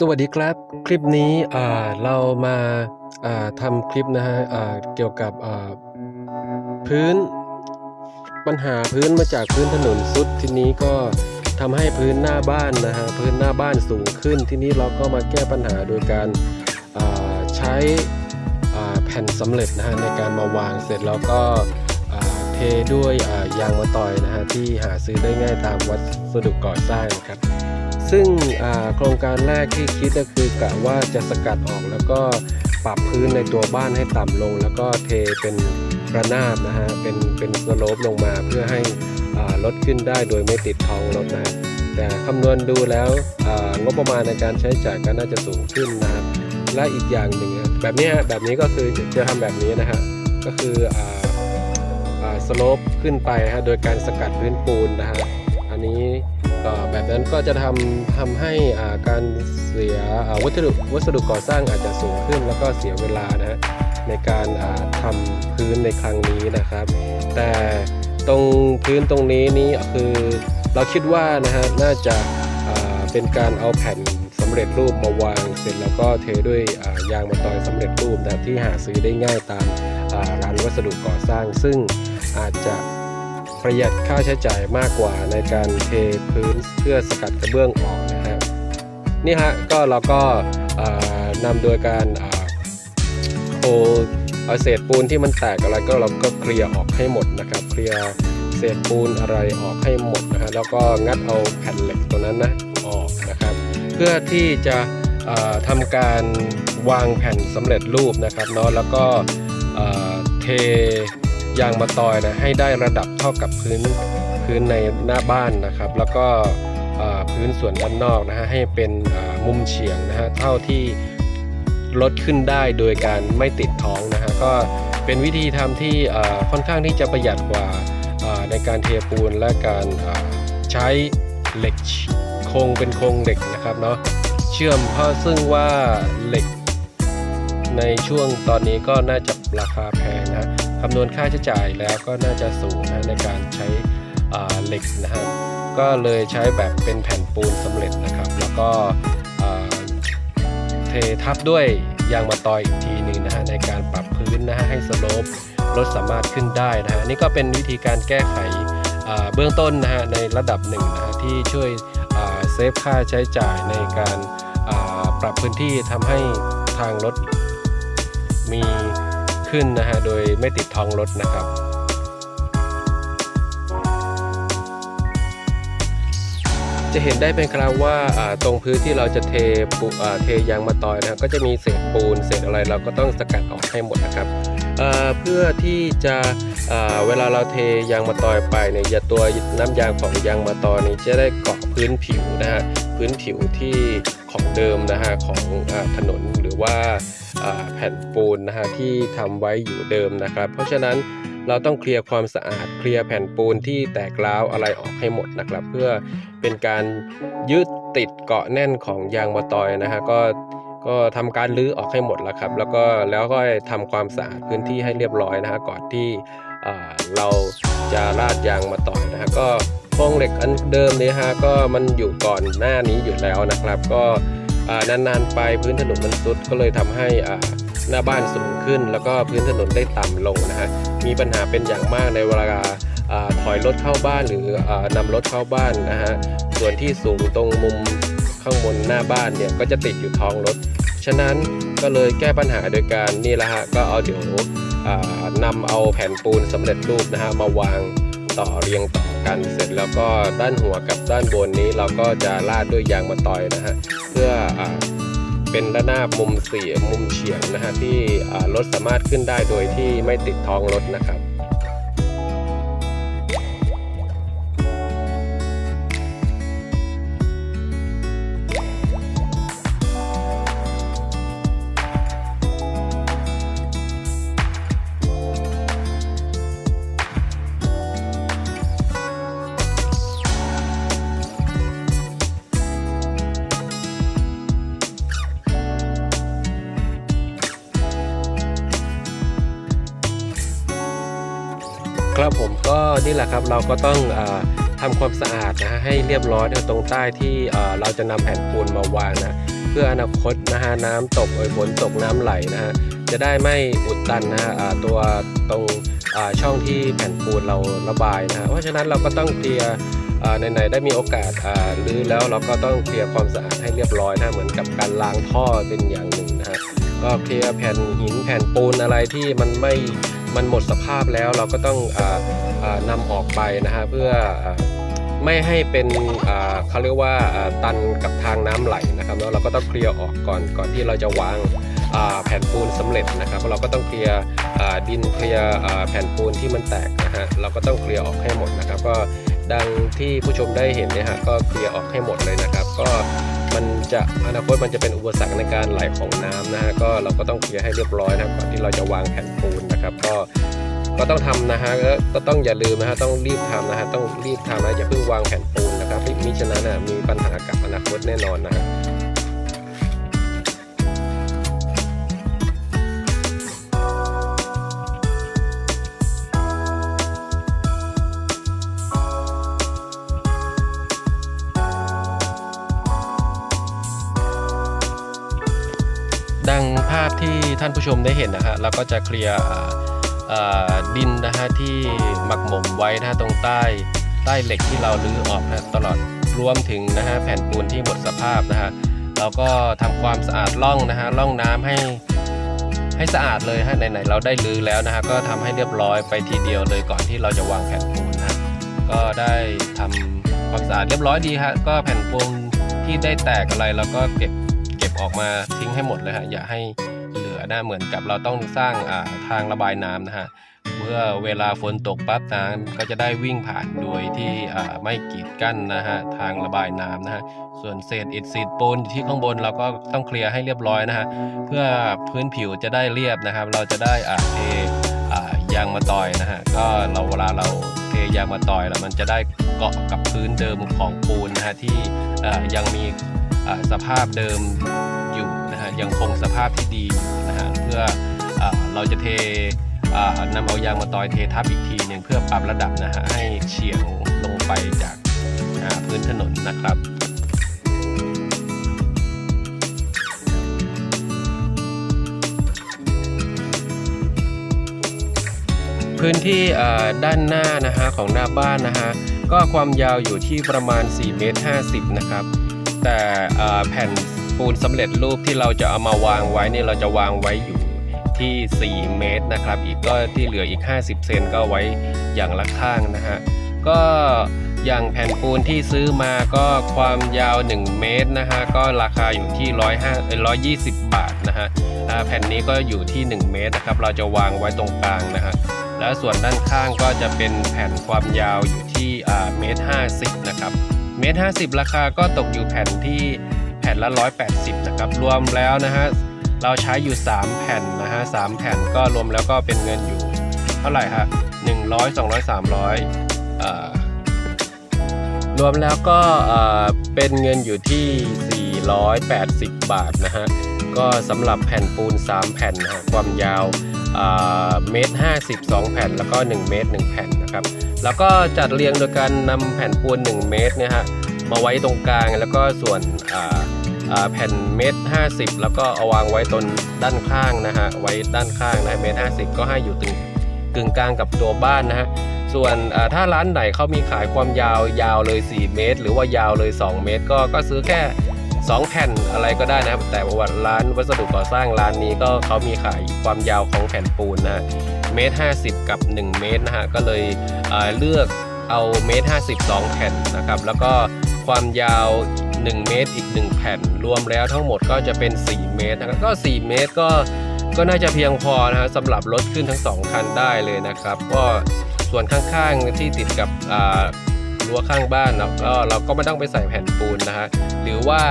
สวัสดีครับ คลิปนี้เรามาทำคลิปนะฮะเกี่ยวกับพื้น ปัญหาพื้นมาจากพื้นถนนสุดทีนี้ก็ทำให้พื้นหน้าบ้านนะฮะพื้นหน้าบ้านสูงขึ้น ทีนี้เราก็มาแก้ปัญหาโดยการใช้แผ่นสำเร็จนะฮะในการมาวางเสร็จแล้วก็เทด้วยยางมะตอยนะฮะที่หาซื้อได้ง่ายตามวัสดุก่อสร้างครับ ซึ่งโครงการแรกที่คิดก็คือกะว่าจะสกัดออกแล้วก็ปรับพื้นในตัวบ้านให้ต่ำลง แล้วก็เทเป็นระนาบนะฮะเป็นเป็นสโลปลงมาเพื่อให้ลดขึ้นได้โดยไม่ติดท้องรถนะแต่คำนวณดูแล้วงบประมาณในการใช้จ่ายก็น่าจะสูงขึ้นนะครับและอีกอย่างหนึ่งแบบนี้แบบนี้ก็คือจะทำแบบนี้นะฮะก็คือออสโลปขึ้นไปฮะโดยการสกัดพื้นปูนนะฮะอันนี้ ก็แบบนั้นก็จะทำทำให้การเสียวัสดุวัสดุก่อสร้างอาจจะสูงขึ้น แล้วก็เสียเวลานะในการาทำพื้นในครั้งนี้นะครับ แต่ตรงพื้นตรงนี้นี่คือเราคิดว่านะฮะน่าจะาเป็นการเอาแผ่นสำเร็จรูปมาวางเสร็จแล้วก็เทด้วยายางมาตอยสำเร็จรูปนะครับที่หาซื้อได้ง่ายตามร้านวัสดุก่อสร้าง ซึ่งอาจจะ ประหยัดค่าใช้จ่ายมากกว่าในการเทพื้นเพื่อสกัดกระเบื้องออกนะฮะนี่ฮะก็เราก็นำโดยการโอเอาเศษปูนที่มันแตกอะไรก็เราก็เคลียร์ออกให้หมดนะครับ เคลียร์เศษปูนอะไรออกให้หมดนะฮะแล้วก็งัดเอาแผ่นเหล็กตัวนั้นนะออกนะครับ เพื่อที่จะเอ่อทำการวางแผ่นสำเร็จรูปนะครับเนาะแล้วก็เท ยางมาตอยนะให้ได้ระดับเท่ากับพื้นพื้นในหน้าบ้านนะครับ แล้วก็พื้นส่วนด้านนอกนะฮะให้เป็นมุมเฉียงนะฮะเท่าที่ลดขึ้นได้โดยการไม่ติดท้องนะฮะก็เป็นวิธีทำที่ค่อนข้างที่จะประหยัดกว่าในการเทปูนและการใช้เหล็กโครงเป็นโครงเหล็กนะครับเนาะเชื่อมเพราะซึ่งว่าเหล็กในช่วงตอนนี้ก็น่าจะราคาแพงนะำนวณค่าใช้จ่ายแล้วก็น่าจะสูงนะในการใช้เหล็กนะฮะก็เลยใช้แบบเป็นแผ่นปูนสำเร็จนะครับ แล้วก็เททับด้วยยางมาตอยอีกทีหนึงนะฮะในการปรับพื้นนะฮะให้สโลปรถสามารถขึ้นได้นะฮะนี่ก็เป็นวิธีการแก้ไขเบื้องต้นนะฮะในระดับหนึ่งนะฮะที่ช่วยเซฟค่าใช้จ่ายในการปรับพื้นที่ทำให้ทางรถมี ขึ้นนะฮะโดยไม่ติดท้องรถนะครับ จะเห็นได้เป็นคราวว่าตรงพื้นที่เราจะเทปูเทยางมาตอยนะครับก็จะมีเศษปูนเศษอะไรเราก็ต้องสกัดออกให้หมดนะครับเพื่อที่จะเวลาเราเทยางมาตอยไปเนี่ยยาตัวน้ำยางของยางมาตอยนี้จะได้เกาะพื้นผิวนะฮะพื้นผิวที่ ของเดิมนะฮะของอถนนหรือว่าแผ่นปูนนะฮะที่ทำไว้อยู่เดิมนะครับ เพราะฉะนั้นเราต้องเคลียร์ความสะอาดเคลียร์แผ่นปูนที่แตกร้าวอะไรออกให้หมดนะครับ เพื่อเป็นการยึดติดเกาะแน่นของยางมะตอยนะฮะก็ก็ทำการรื้อออกให้หมดแล้วครับ แล้วก็แล้วก็ทำความสะอาดพื้นที่ให้เรียบร้อยนะฮะก่อนที่เราจะราดยางมาต่อยนะฮะก็ โครงเหล็กอันเดิมเนี่ยฮะก็มันอยู่ก่อนหน้านี้อยู่แล้วนะครับ ก็นานๆไปพื้นถนนมันซุดก็เลยทำให้หน้าบ้านสูงขึ้น แล้วก็พื้นถนนได้ต่ำลงนะฮะมีปัญหาเป็นอย่างมากในเวลาถอยรถเข้าบ้านหรืออานำรถเข้าบ้านนะฮะส่วนที่สูงตรงมุมข้างบนหน้าบ้านเนี่ยก็จะติดอยู่ท้องรถ ฉะนั้นก็เลยแก้ปัญหาโดยการนี่แหละฮะก็เอาเดี๋ยวอ่านำเอาแผ่นปูนสำเร็จรูปนะฮะมาวางต่อเรียงต่อ กันเสร็จแล้วก็ด้านหัวกับด้านบนนี้เราก็จะลาดด้วยยางมะตอยนะฮะเพื่ออเป็นระนาบมุมเสียมุมเฉียงนะฮะที่รถสามารถขึ้นได้โดยที่ไม่ติดท้องรถนะครับ ครับผมก็นี่แหละครับเราก็ต้องอาทำความสะอาดนะฮะให้เรียบร้อยตรงใต้ที่เราจะนำแผ่นปูนมาวางนะเพื่ออนาคตนะฮะน้ำตกเอยฝนตกน้ำไหลนะฮะจะได้ไม่อุดตันนะฮะตัวตรงช่องที่แผ่นปูนเราระบายนะฮะเพราะฉะนั้นเราก็ต้องเคลียร์ไหนๆได้มีโอกาสรื้อแล้วเราก็ต้องเคลียร์ความสะอาดให้เรียบร้อยนะเหมือนกับการล้างท่อเป็นอย่างหนึ่งนะฮะก็เคลียร์แผ่นหินแผ่นปูนอะไรที่มันไม่ มันหมดสภาพแล้วเราก็ต้องออนำออกไปนะฮะเพื่ออไม่ให้เป็นเขาเรียกว่าตันกับทางน้ำไหลนะครับแล้วเราก็ต้องเคลียร์ออกก่อนก่อนที่เราจะวางแผ่นปูนสำเร็จนะครับเราก็ต้องเคลียร์ดินเคลียร์แผ่นปูนที่มันแตกนะฮะเราก็ต้องเคลียร์ออกให้หมดนะครับ ก็ดังที่ผู้ชมได้เห็นเนี่ยฮะก็เคลียร์ออกให้หมดเลยนะครับ ก็ มันจะอนาคตมันจะเป็นอุปสรรคในการไหลของน้ำนะฮะก็เราก็ต้องเคลียร์ให้เรียบร้อยนะครับก่อนที่เราจะวางแผ่นปูนนะครับ ก็ก็ต้องทำนะฮะก็ก็ต้องอย่าลืมนะฮะต้องรีบทำนะฮะต้องรีบทำนะอย่าเพิ่งวางแผ่นปูนนะครับไม่มิฉะนั้นนะมีปัญหากับอนาคตแน่นอนนะฮะ ที่ท่านผู้ชมได้เห็นนะฮะเราก็จะเคลียร์ดินนะฮะที่หมักหมมไว้นะฮะตรงใต้ใต้เหล็กที่เราลื้อออกนะตลอดรวมถึงนะฮะแผ่นปูนที่หมดสภาพนะฮะเราก็ทำความสะอาดร่องนะฮะร่องน้ำให้ให้สะอาดเลยฮะไหนๆเราได้ลื้อแล้วนะฮะก็ทำให้เรียบร้อยไปทีเดียวเลยก่อนที่เราจะวางแผ่นปูนนะก็ได้ทำความสะอาดเรียบร้อยดีฮะก็แผ่นปูนที่ได้แตกอะไรเราก็เก็บเก็บออกมาทิ้งให้หมดเลยฮะอย่าให้ เหลือนะเหมือนกับเราต้องสร้างอ่าทางระบายน้ำนะฮะเมื่อเวลาฝนตกปั๊บน้ำก็จะได้วิ่งผ่านโดยที่อ่าไม่กีดกั้นนะฮะทางระบายน้ำนะฮะส่วนเศษอิฐสีปูนที่ข้างบนเราก็ต้องเคลียร์ให้เรียบร้อยนะฮะเพื่อพื้นผิวจะได้เรียบนะครับ เราจะได้อ่าเทอ่ายางมาตอยนะฮะก็เราเวลาเราเทยางมาตอยแล้วมันจะได้เกาะกับพื้นเดิมของปูนนะฮะที่อ่ายังมีสภาพเดิม ยังคงสภาพที่ดีอยู่นะฮะเพื่ออเราจะเทนำเอายางมาตอยเททับอีกทีหนึ่งเพื่อปรับระดับนะฮะให้เฉียงลงไปจากพื้นถนนนะครับพื้นที่ด้านหน้านะฮะของหน้าบ้านนะฮะก็ความยาวอยู่ที่ประมาณ 4 เมตร 50 นะครับ แต่แผ่น ปูนสำเร็จรูปที่เราจะเอามาวางไว้นี่เราจะวางไว้อยู่ที่ 4 เมตรนะครับ อีกก็ที่เหลืออีก 50 เซนก็ไว้อย่างละข้างนะฮะก็อย่างแผ่นปูนที่ซื้อมาก็ความยาว 1 เมตรนะฮะก็ราคาอยู่ที่ 105 120 บาทนะฮะแผ่นนี้ก็อยู่ที่ 1 เมตรนะครับเราจะวางไว้ตรงกลางนะฮะแล้วส่วนด้านข้างก็จะเป็นแผ่นความยาวอยู่ที่อ่าเมตร50นะครับเมตรห้าสิบราคาก็ตกอยู่แผ่นที่ ผ่นละ 180นะครับรวมแล้วนะฮะเราใช้อยู่ 3 แผ่นนะฮะสามแผ่นก็รวมแล้วก็เป็นเงินอยู่ เท่าไหร่ฮะ100 200 300อ่ารวมแล้วก็อ่าเป็นเงินอยู่ที่ 480 บาทนะฮะก็สำหรับแผ่นปูน 3 แผ่นนะฮะความยาวเมตร50 2 แผ่นแล้วก็ 1 เมตร 1 แผ่นนะครับ แล้วก็จัดเรียงโดยการนำแผ่นปูน 1 เมตรเนี่ยฮะมาไว้ตรงกลางแล้วก็ส่วนอ่า แผ่นเมตร50แล้วก็เอาวางไว้ตรงด้านข้างนะฮะไว้ด้านข้างนะเมตร50ก็ให้อยู่ตึงกึ่งกลางกับตัวบ้านนะฮะส่วนถ้าร้านไหนเขามีขายความยาวยาวเลย 4 เมตร หรือว่ายาวเลย 2 เมตร ก็ก็ซื้อแค่ 2 แผ่นอะไรก็ได้นะครับ แต่ว่าร้านวัสดุก่อสร้างร้านนี้ก็เขามีขายความยาวของแผ่นปูนนะเมตร50 กับ 1 เมตรนะฮะก็เลยเลือกเอาเมตร52 แผ่นนะครับ แล้วก็ ความยาว 1 เมตรอีก 1 แผ่น รวมแล้วทั้งหมดก็จะเป็น 4 เมตรนะครับก็ 4 เมตรก็ก็น่าจะเพียงพอนะฮะสำหรับรถขึ้นทั้ง 2 คันได้เลยนะครับ ก็ส่วนข้างๆที่ติดกับรั้วข้างบ้านเราก็เราก็ไม่ต้องไปใส่แผ่นปูนนะฮะหรือว่า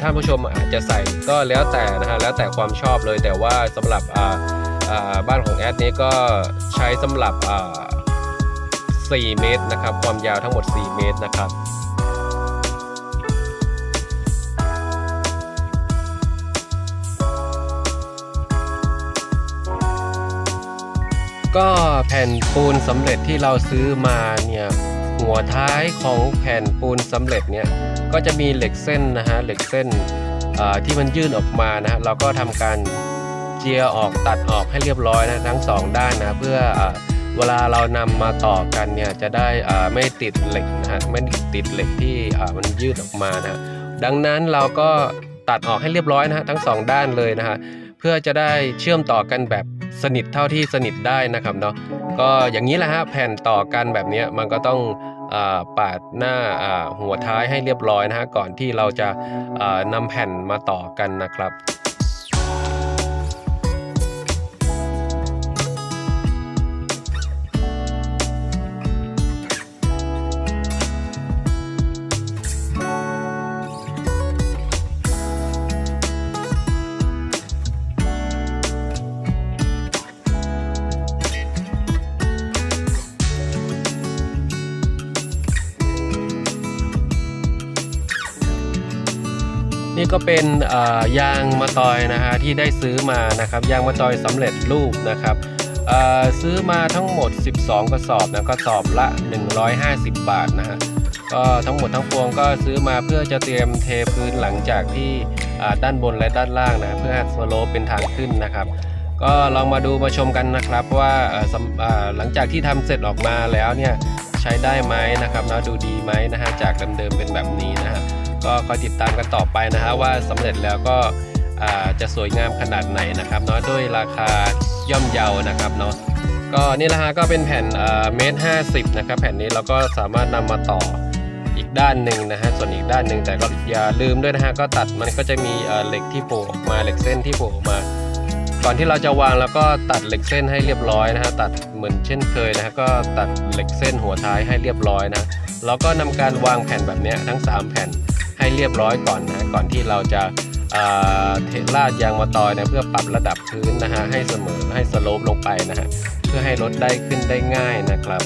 ท่านผู้ชมอาจจะใส่ก็แล้วแต่นะฮะแล้วแต่ความชอบเลยแต่ว่าสำหรับบ้านของแอดนี้ก็ใช้สำหรับ4เมตรนะครับ ความยาวทั้งหมด 4 เมตรนะครับ ก็แผ่นปูนสำเร็จที่เราซื้อมาเนี่ยหัวท้ายของแผ่นปูนสำเร็จเนี่ยก็จะมีเหล็กเส้นนะฮะเหล็กเส้นที่มันยื่นออกมานะฮะเราก็ทำการเจียออกตัดออกให้เรียบร้อยนะทั้งสองด้านนะเพื่อเอ่อเวลาเรานำมาต่อกันเนี่ยจะได้ไม่ติดเหล็กนะฮะไม่ติดเหล็กที่มันยืดออกมานะฮะดังนั้นเราก็ตัดออกให้เรียบร้อยนะฮะทั้งสองด้านเลยนะฮะเพื่อจะได้เชื่อมต่อกันแบบ สนิทเท่าที่สนิทได้นะครับเนาะก็อย่างนี้แหละฮะแผ่นต่อกันแบบนี้มันก็ต้องอปาดหน้าหัวท้ายให้เรียบร้อยนะฮะก่อนที่เราจะนำแผ่นมาต่อกันนะครับ ก็เป็นยางมะตอยนะฮะที่ได้ซื้อมานะครับยางมะตอยสำเร็จรูปนะครับซื้อมาทั้งหมด 12 กระสอบนะกระสอบละ 150 บาทนะฮะก็ทั้งหมดทั้งปวงก็ซื้อมาเพื่อจะเตรียมเทพื้นหลังจากที่ด้านบนและด้านล่างนะเพื่อให้สโลปเป็นทางขึ้นนะครับ ก็ลองมาดูมาชมกันนะครับว่าหลังจากที่ทำเสร็จออกมาแล้วเนี่ยใช้ได้ไหมนะครับนะดูดีไหมนะฮะจากเดิมๆเป็นแบบนี้นะฮะ ก็คอยติดตามกันต่อไปนะฮะว่าสำเร็จแล้วก็จะสวยงามขนาดไหนนะครับเนาะด้วยราคาย่อมเยานะครับเนาะก็นี่แหละฮะก็เป็นแผ่นเมตรห้าสิบนะครับแผ่นนี้เราก็สามารถนำมาต่ออีกด้านหนึ่งนะฮะส่วนอีกด้านหนึ่งแต่ก็อย่าลืมด้วยนะฮะก็ตัดมันก็จะมีเหล็กที่โผล่ออกมาเหล็กเส้นที่โผล่ออกมา ก่อนที่เราจะวางแล้วก็ตัดเหล็กเส้นให้เรียบร้อยนะฮะตัดเหมือนเช่นเคยนะฮะก็ตัดเหล็กเส้นหัวท้ายให้เรียบร้อยนะแล้วก็นำการวางแผ่นแบบนี้ทั้ง 3 แผ่น ให้เรียบร้อยก่อนนะก่อนที่เราจะเทลาดยางมาตอยนะเพื่อปรับระดับพื้นนะฮะให้เสมอให้สโลปลงไปนะฮะเพื่อให้รถได้ขึ้นได้ง่ายนะครับ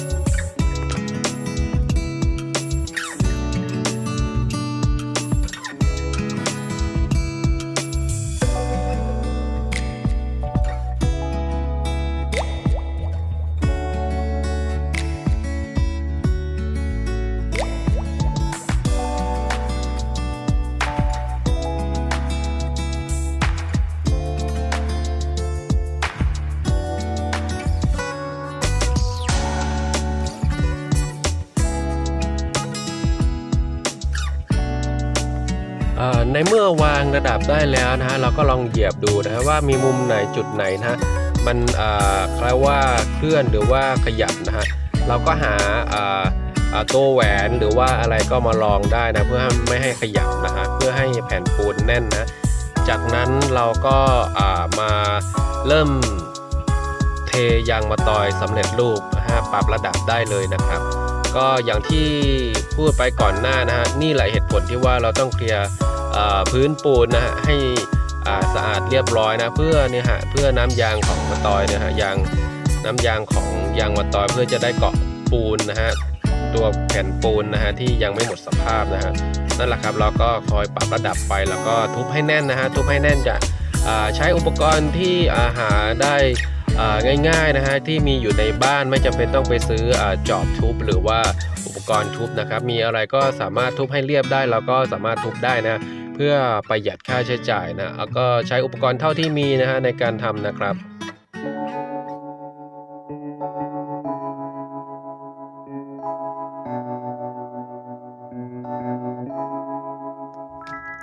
ในเมื่อวางระดับได้แล้วนะฮะเราก็ลองเหยียบดูนะฮะว่ามีมุมไหนจุดไหนนะฮะมันคล้ายว่าเคลื่อนหรือว่าขยับนะฮะเราก็หาตัวแหวนหรือว่าอะไรก็มาลองได้นะเพื่อไม่ให้ขยับนะฮะเพื่อให้แผ่นปูนแน่นนะจากนั้นเราก็มาเริ่มเทยางมาตอยสำเร็จรูปนะฮะปรับระดับได้เลยนะครับ ก็อย่างที่พูดไปก่อนหน้านะฮะนี่แหละเหตุผลที่ว่าเราต้องเคลียร์ พื้นปูนนะฮะให้สะอาดเรียบร้อยนะเพื่อเนี่ยฮะเพื่อน้ำยางของมะตอยเนี่ยฮะยางน้ำยางของยางมะตอยเพื่อจะได้เกาะปูนนะฮะตัวแผ่นปูนนะฮะที่ยังไม่หมดสภาพนะฮะนั่นแหละครับเราก็คอยปรับระดับไปแล้วก็ทุบให้แน่นนะฮะทุบให้แน่นจะใช้อุปกรณ์ที่อาหาได้ ง่ายๆนะฮะที่มีอยู่ในบ้านไม่จำเป็นต้องไปซื้ออาจอบทุบหรือว่าอุปกรณ์ทุบนะครับ มีอะไรก็สามารถทุบให้เรียบได้ แล้วก็สามารถทุบได้นะ เพื่อประหยัดค่าใช้จ่ายนะแล้วก็ใช้อุปกรณ์เท่าที่มีนะฮะในการทำนะครับ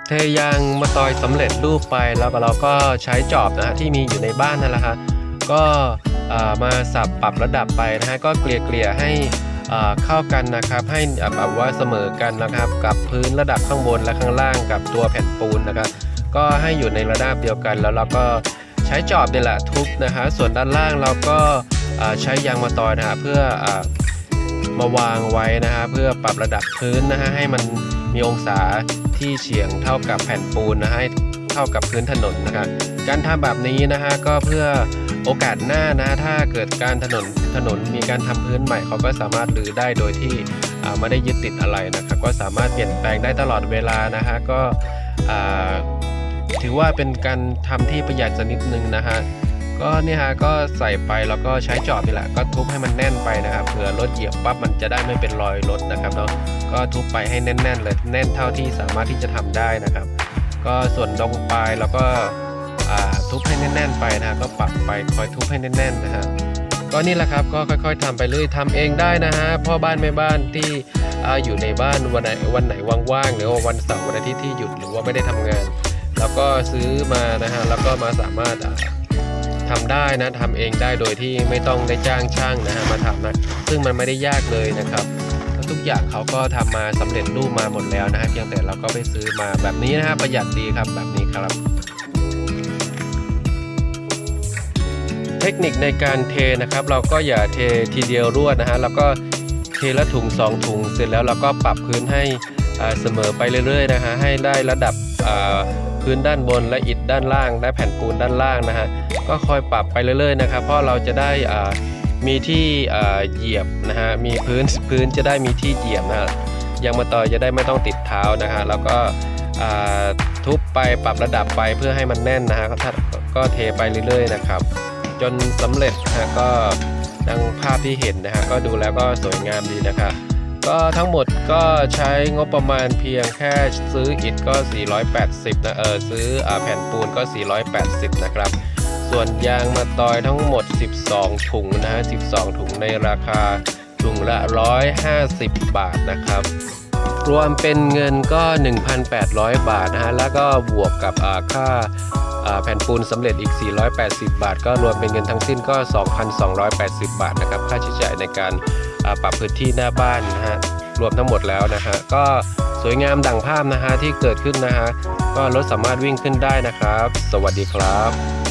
เทยางมาตอยสำเร็จรูปไปแล้วเราก็ใช้จอบนะฮะที่มีอยู่ในบ้านนั่นแหละฮะ ก็มาสับปรับระดับไปนะฮะก็เกลี่ยเกลี่ยให้เข้ากันนะครับ ให้แบบว่าเสมอกันนะครับ กับพื้นระดับข้างบนและข้างล่างกับตัวแผ่นปูนนะครับ ก็ให้อยู่ในระดับเดียวกันแล้วเราก็ใช้จอบนี่แหละทุบนะฮะส่วนด้านล่างเราก็ใช้ยางมาตอยนะฮะเพื่ออมาวางไว้นะฮะเพื่อปรับระดับพื้นนะฮะให้มันมีองศาที่เฉียงเท่ากับแผ่นปูนนะฮะให้เท่ากับพื้นถนนนะครับการทำแบบนี้นะฮะก็เพื่อ โอกาสหน้านะถ้าเกิดการถนนถนนมีการทำพื้นใหม่เขาก็สามารถรื้อได้โดยที่ไม่ได้ยึดติดอะไรนะครับก็สามารถเปลี่ยนแปลงได้ตลอดเวลานะฮะก็ถือว่าเป็นการทำที่ประหยัดสักนิดนึงนะฮะก็เนี่ยฮะก็ใส่ไปแล้วก็ใช้จอบนี่แหละก็ทุบให้มันแน่นไปนะครับเผื่อรถเหยียบปั๊บมันจะได้ไม่เป็นรอยรถนะครับเนาะก็ทุบไปให้แน่นๆเลยแน่นเท่าที่สามารถที่จะทำได้นะครับ ก็ส่วนตรงปลายเราก็ ทุบให้แน่น ๆ ไปนะก็ปรับไปคอยทุบให้แน่น ๆ นะฮะก็นี่แหละครับก็ค่อย ๆทำไปเรื่อยทำเองได้นะฮะพ่อบ้านแม่บ้านที่ออยู่ในบ้านวันไหนวันไหนว่างๆหรือว่าวันเสาร์วันอาทิตย์ที่หยุดหรือว่าไม่ได้ทำงานแล้วก็ซื้อมานะฮะแล้วก็มาสามารถอ่าทำได้นะทำเองได้โดยที่ไม่ต้องได้จ้างช่างนะฮะมาทำนะซึ่งมันไม่ได้ยากเลยนะครับทุกอย่างเขาก็ทำมาสำเร็จรูปมาหมดแล้วนะฮะเพียงแต่เราก็ไปซื้อมาแบบนี้นะฮะประหยัดดีครับแบบนี้ครับ ทคนิคในการเทนะครับ เราก็อย่าเททีเดียวรวดนะฮะแล้วก็เทละถุง 2 ถุงเสร็จแล้วเราก็ปรับพื้นให้เสมอไปเรื่อยๆนะฮะให้ได้ระดับพื้นด้านบนและอิฐด้านล่าง และแผ่นปูนด้านล่างนะฮะก็คอยปรับไปเรื่อยๆนะครับ เพราะเราจะได้มีที่เหยียบนะฮะมีพื้นพื้นจะได้มีที่เหยียบนะฮะยางมะตอยจะได้ไม่ต้องติดเท้านะฮะแล้วก็ทุบไปปรับระดับไปเพื่อให้มันแน่นนะฮะก็เทไปเรื่อยๆนะครับ จนสำเร็จนะฮะก็ดังภาพที่เห็นนะฮะก็ดูแล้วก็สวยงามดีนะครับก็ทั้งหมดก็ใช้งบประมาณเพียงแค่ซื้ออิฐก็ 480นะเออซื้ออแผ่นปูนก็ 480 นะครับ ส่วนยางมาตอยทั้งหมด 12 ถุงนะฮะ 12 ถุงในราคาถุงละ 150 บาทนะครับ รวมเป็นเงินก็ 1,800 บาทนะฮะ แล้วก็บวกกับค่า แผ่นปูนสำเร็จอีก 480 บาท ก็รวมเป็นเงินทั้งสิ้นก็ 2,280 บาทนะครับค่าใช้จ่ายในการปรับพื้นที่หน้าบ้านนะฮะรวมทั้งหมดแล้วนะฮะก็สวยงามดังภาพนะฮะที่เกิดขึ้นนะฮะก็รถสามารถวิ่งขึ้นได้นะครับ สวัสดีครับ